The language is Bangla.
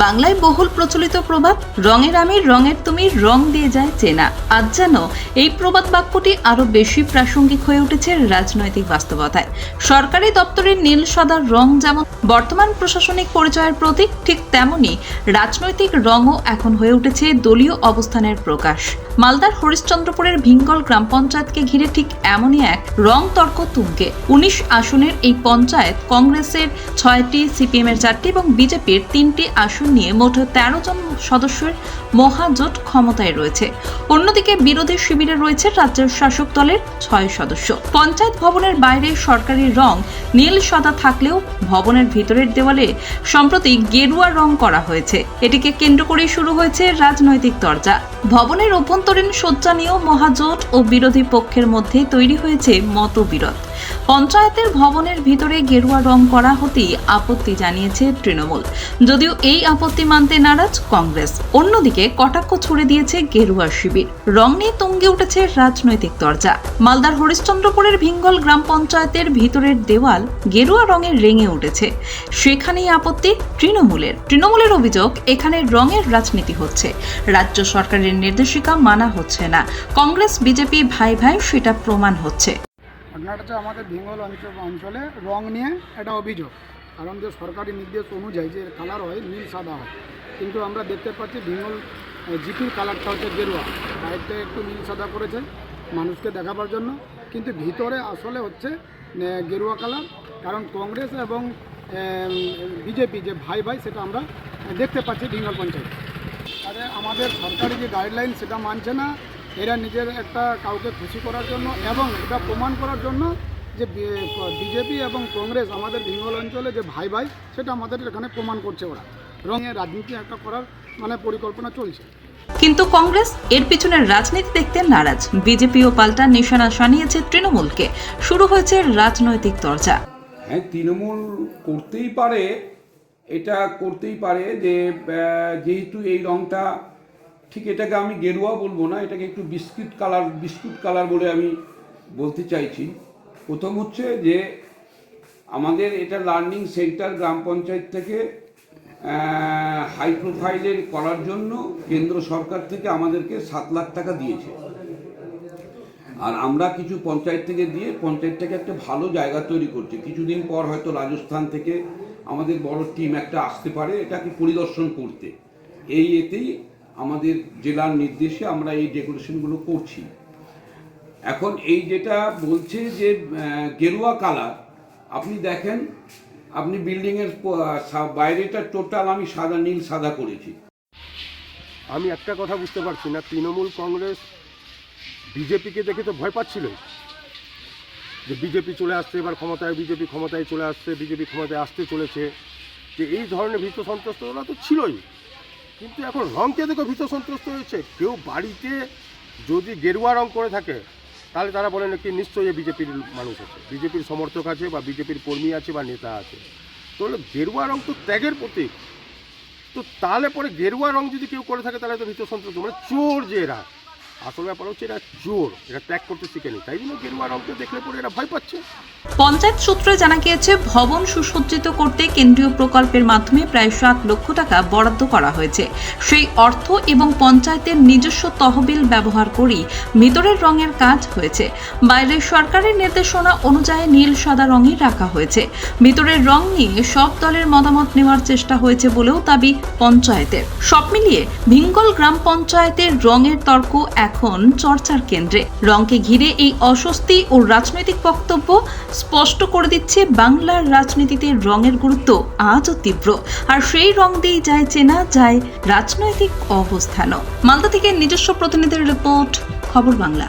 বাংলায় বহুল প্রচলিত প্রবাদ, রঙের আমির, রঙের তুমি, রং দিয়ে যায় চেনা। আজ যেন এই প্রবাদ বাক্যটি আরও বেশি প্রাসঙ্গিক হয়ে উঠেছে রাজনৈতিক বাস্তবতায়। সরকারি দপ্তরের নীল সাদার রং যেমন বর্তমান প্রশাসনিক পরিচয়ের প্রতীক, ঠিক তেমনি রাজনৈতিক রঙও এখন হয়ে উঠেছে দলীয় অবস্থানের প্রকাশ। মালদার হরিশ্চন্দ্রপুরের ভিঙ্গল গ্রাম পঞ্চায়েতকে ঘিরে ঠিক এমনই এক রং তর্ক তুঙ্গে। উনিশ আসনের এই পঞ্চায়েত কংগ্রেসের ছয়টি সিপিএম এর চারটি এবং বিজেপির তিনটি আসন নিয়ে মোট তেরো জন সদস্যের মহাজোট ক্ষমতায় রয়েছে। অন্যদিকে বিরোধী শিবিরে রয়েছে রাজ্যের শাসক দলের ছয় সদস্য। পঞ্চায়েত ভবনের বাইরে সরকারি রং নীল সাদা থাকলেও ভবনের ভিতরের দেওয়ালে সম্প্রতি গেরুয়া রং করা হয়েছে। এটিকে কেন্দ্র করেই শুরু হয়েছে রাজনৈতিক তরজা। ভবনের অভ্যন্তরীণ সজ্জা নিয়েও মহাজোট ও বিরোধী পক্ষের মধ্যে তৈরি হয়েছে মতবিরোধ। পঞ্চায়েতের ভবনের ভিতরে গেরুয়া রং করা হতেই আপত্তি জানিয়েছে তৃণমূল। যদিও এই আপত্তি মানতে নারাজ কংগ্রেস। অন্যদিকে কটাক্ষ ছুড়ে দিয়েছে গেরুয়া শিবির। রং নিয়ে তুঙ্গে উঠেছে রাজনৈতিক দরজা মালদার হরিশ্চন্দ্রপুরের ভিঙ্গল গ্রাম পঞ্চায়েতের ভিতরের দেওয়াল গেরুয়া রঙের রেঙে উঠেছে। সেখানেই আপত্তি তৃণমূলের। তৃণমূলের অভিযোগ, এখানে রঙের রাজনীতি হচ্ছে। রাজ্য সরকারের নির্দেশিকা মানা হচ্ছে না। কংগ্রেস, বিজেপি ভাই ভাই সেটা প্রমাণ হচ্ছে। ঘটনাটা হচ্ছে আমাদের বেঙ্গল অঞ্চল অঞ্চলে রং নিয়ে একটা অভিযোগ। কারণ যে সরকারি নির্দেশ অনুযায়ী যে কালার হয়, নীল, সাদা হয়। কিন্তু আমরা দেখতে পাচ্ছি বেঙ্গল জিপির কালারটা হচ্ছে গেরুয়া। বাইরটা একটু নীল, সাদা করেছে মানুষকে দেখাবার জন্য। কিন্তু ভিতরে আসলে হচ্ছে গেরুয়া কালার। কারণ কংগ্রেস এবং বিজেপি যে ভাই ভাই, সেটা আমরা দেখতে পাচ্ছি বেঙ্গল পঞ্চায়েত। আরে আমাদের সরকারি যে গাইডলাইন সেটা মানছে না। এরা নিজের একটা কাউকে খুশি করার জন্য এবং এটা প্রমাণ করার জন্য যে বিজেপি এবং কংগ্রেস আমাদের বেঙ্গল অঞ্চলে যে ভাই ভাই সেটা আমাদের এখানে প্রমাণ করছে ওরা। রঙে রাজনীতি একটা করার মানে পরিকল্পনা চলছে। কিন্তু কংগ্রেস এর পিছনে রাজনীতি দেখতে নারাজ। বিজেপিও পাল্টা নিশানা সানিয়েছে তৃণমূলকে। শুরু হয়েছে রাজনৈতিক চর্চা হ্যাঁ তৃণমূল করতেই পারে এটা করতেই পারে যে যেহেতু এই রংটা ঠিক এটাকে আমি গেরুয়া বলব না, এটাকে একটু বিস্কুট কালার বিস্কুট কালার বলে আমি বলতে চাইছি। প্রথম হচ্ছে যে আমাদের এটা লার্নিং সেন্টার গ্রাম পঞ্চায়েত থেকে হাই প্রোফাইলের করার জন্য কেন্দ্র সরকার থেকে আমাদেরকে সাত লাখ টাকা দিয়েছে। আর আমরা কিছু পঞ্চায়েত থেকে দিয়ে পঞ্চায়েতটাকে একটা ভালো জায়গা তৈরি করছি। কিছুদিন পর হয়তো রাজস্থান থেকে আমাদের বড় টিম একটা আসতে পারে, এটাকে পরিদর্শন করতে। এই এতেই আমাদের জেলার নির্দেশে আমরা এই ডেকোরেশনগুলো করছি। এখন এই যেটা বলছে যে গেরুয়া কালার আপনি দেখেন, আপনি বিল্ডিংয়ের বাইরেটা টোটাল আমি সাদা, নীল, সাদা করেছি। আমি একটা কথা বুঝতে পারছি না, তৃণমূল কংগ্রেস, বিজেপিকে দেখে তো ভয় পাচ্ছিল যে বিজেপি চলে আসছে, এবার ক্ষমতায়, বিজেপি ক্ষমতায় চলে আসছে, বিজেপি ক্ষমতায় আসতে চলেছে। যে এই ধরনের ভীত সন্ত্রস্তরা তো ছিলই। কিন্তু এখন রঙকে দেখে ভীত সন্ত্রস্ত হয়েছে। কেউ বাড়িতে যদি গেরুয়া রং করে থাকে, তাহলে তারা বলে নাকি নিশ্চয়ই বিজেপির মানুষ আছে। বিজেপির সমর্থক আছে বা বিজেপির কর্মী আছে বা নেতা আছে। তাহলে গেরুয়া রং তো ত্যাগের প্রতীক। তো তাহলে পরে গেরুয়া রং যদি কেউ করে থাকে, তাহলে তো ভীত সন্ত্রস্ত মানে চোর যে এরা। আসল ব্যাপার হচ্ছে এরা চোর, এরা ত্যাগ করতে শিখেনি। তাই জন্য গেরুয়া রংকে দেখলে পরে এরা ভয় পাচ্ছে। পঞ্চায়েত সূত্রে জানা গিয়েছে, ভবন সুসজ্জিত করতে কেন্দ্রীয় প্রকল্পের মাধ্যমে প্রায় সাত লক্ষ টাকা বরাদ্দ করা হয়েছে। সেই অর্থ এবং পঞ্চায়েতের নিজস্ব তহবিল ব্যবহার করেই ভিতরের রঙের কাজ হয়েছে। বাইরের সরকারের নির্দেশনা অনুযায়ী নীল, সাদা রঙই রাখা হয়েছে। ভিতরের রং নিয়ে সব দলের মতামত নেওয়ার চেষ্টা হয়েছে বলেও দাবি পঞ্চায়েতের। সব মিলিয়ে ভিঙ্গল গ্রাম পঞ্চায়েতের রঙের তর্ক এখন চর্চার কেন্দ্রে। রংকে ঘিরে এই অস্বস্তি ও রাজনৈতিক বক্তব্য স্পষ্ট করে দিচ্ছে বাংলার রাজনীতিতে রঙের গুরুত্ব আজও তীব্র। আর সেই রং দিয়েই যায় চেনা, যায় রাজনৈতিক অবস্থানও। মালদা থেকে নিজস্ব প্রতিনিধির রিপোর্ট, খবর বাংলা।